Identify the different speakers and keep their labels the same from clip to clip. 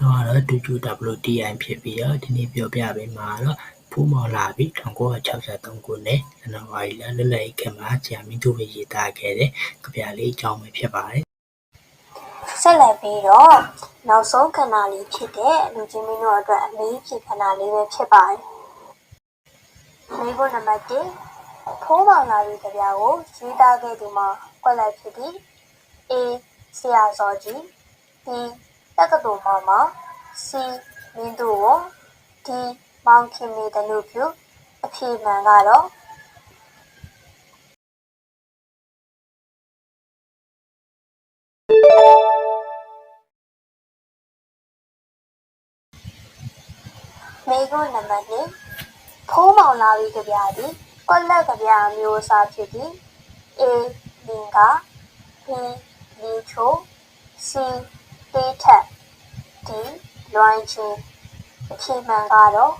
Speaker 1: တော့ 22WTI ဖြစ်ပြီးတော့ဒီနေ့ပြောပြပေးမှာတော့ဖူးမော်လာပြီး1963ခုနှစ်ဇန်နဝါရီလလွတ်လပ်ရေးခေတ်မှာဂျာမီတို့ပဲရေးသားခဲ့တဲ့ကြပြလေးအကြောင်းပဲဖြစ်ပါတယ်
Speaker 2: ဆက်လက်ပြီးတော့နောက်ဆုံးခဏလေးဖြစ်တဲ့လူချင်းမင်းတို့အတွက်အလေးဖြစ်ခဏလေးပဲဖြစ်ပါတယ်။မိဖို့နံပါတ်1ဖိုးပေါင်လာပြီးကြပြကိုရေးသားခဲ့သူမှာကွက်လိုက်ဖြစ်ပြီး A ဆရာစောကြီး B တက္ကသိုလ်မှမ C မင်းတို့ဝ D မောင်ခင်နေတယ်လို့ပြုအဖြေမှန်ကတော့မိကုနံပါတ်1ဖိုးမောင်လာပြီးကြပြသည်ကွက်လက်ကြပြအမျိုးအစားဖြစ်ပြီး A လင်က B လီချို C တေးထက် D လွိုင်းချင်းအဖြေမှန်ကတော့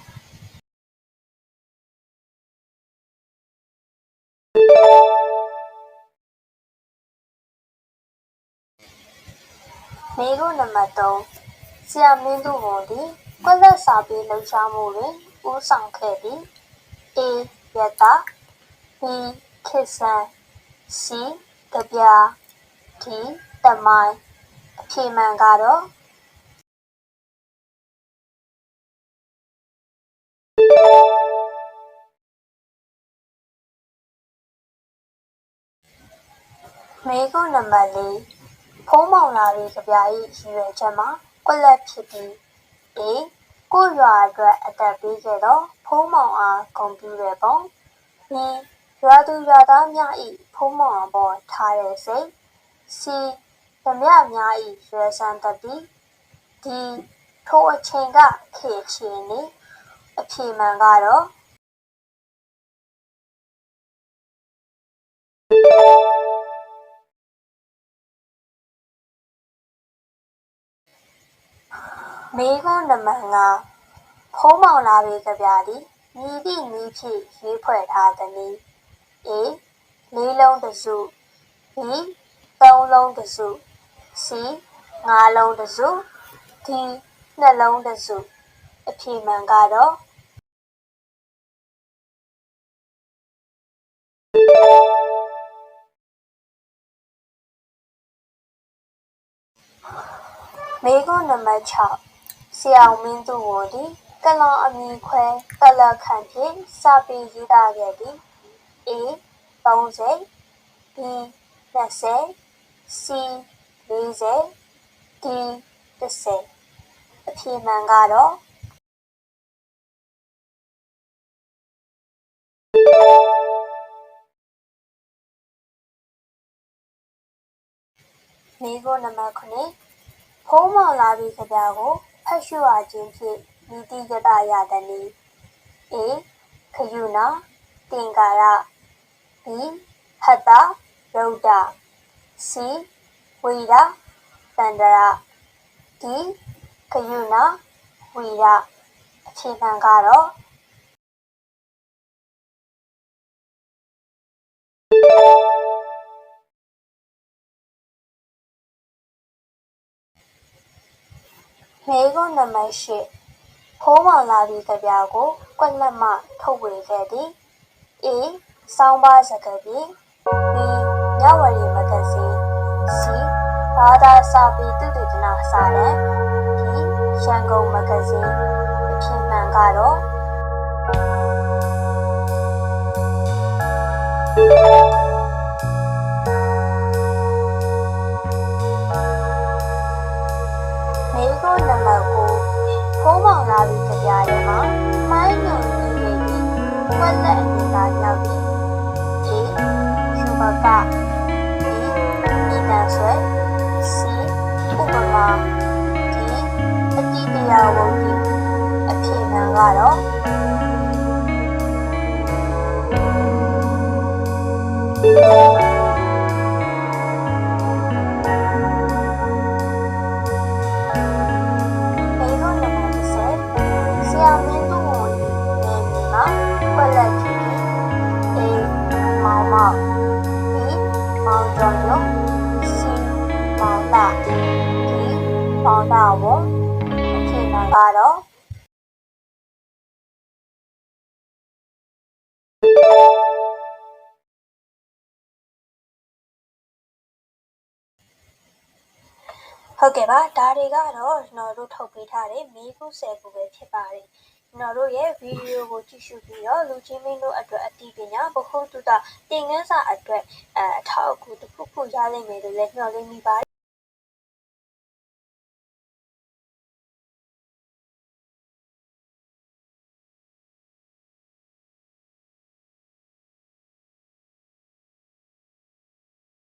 Speaker 2: မိကုနံပါတ်3ဆရာမင်းသူဝန်သည်ကွက်လက်စာပေလှုပ်ရှားမှုတွင်ဦးဆောင်ခဲ့ပြီး A ရတာ B ခေတ်ဆန် C ကြပြ D တမိုင်းအ ဖြေမှန်ကတော့မေကုနံပါတ်၄ဖုံးမောင်လာပြီးကြပြ၏ရည်ရွယ်ချက်မှာကွက်လက်ဖြစ်ပြီး A ကိုရွာအတွက်အသက်ပေးခဲ့သောဖုံးမောင်အားဂုဏ်ပြုတဲ့ပုံ B ရွာသူရွာသားများ၏ဖုံးမောင်အပေါ်ထားတဲ့စိတ် C ဓမြများ၏ရွယ်ဆန်းတတိ D ထိုအချိန်ကခေတ်ချင်းနေအဖြေမှန်ကတော့မေကွန်းနံပါတ်5ဖုံးမောင်လာပေကြပြသည်မြည်သည့်နည်းဖြင့်ရေးဖွဲ့ထားသည်နည်း A လေးလုံးတစ်စု B သုံးလုံးတစ်စု C ငါးလုံးတစ်စု D နှလုံးတစ်စုအဖြေမှန်ကတော့မေကွန်းနံပါတ်6ဆရာမင်းသူဝန်သည်ကလောင်အမီခွဲကလခန့်ဖြင့်စာပေရေးသားခဲ့သည် A 30 B 20 C 40 D 10အဖြေမှန်ကတော့မိဖို့နံပါတ်9ဖုံးမောင်လာပြီးကြပြကိုဖတ်ရှုရခြင်းဖြင့်မိတိကတရသည်နီ A ခယုနာတင်္ကာရ B ဟတ္တရုဒ္ဒ C ဝိရတန္တရ D ခယုနာဝိရအဖြေမှန်ကတော့မေကွန်းနံပါတ်8ဖိုးမောင်လာပြီးကြပြကိုကွက်လက်မှထုတ်ဝေခဲ့သည် A စောင်းပါစကားပြေ B ညဝရီမဂ္ဂဇင်း C ဘာသာစာပေသုတေသနစာတမ်း D ရန်ကုန်မဂ္ဂဇင်းအဖြေမှန်ကတော့မေကိုနံပါတ်9ဖုံးမောင်လာပြီးကြပြရဲမှာမိုင်းညုံကြီးနေပြီးကွက်လက်အနေသာရောက်ပြီး A ယူဘက ကတော့မေကွန်းနံပါတ် ဟုတ်ကဲ့ပါဒါတွေကတော့ကျွန်တော်တို့ထုတ်ပေးထားတဲ့မေးခွန်း10ခုပဲဖြစ်ပါတယ်ကျွန်တော်တို့ရဲ့ဗီဒီယိုကိုကြည့်ရှုပြီးတော့လူချင်းမင်းတို့အတွက်အသိပညာဗဟုသုတသင်ခန်းစာအတွက်အဲအထောက်အကူတစ်ခုခုရနိုင်မယ်လို့လည်းမျှော်လင့်မိပါတယ်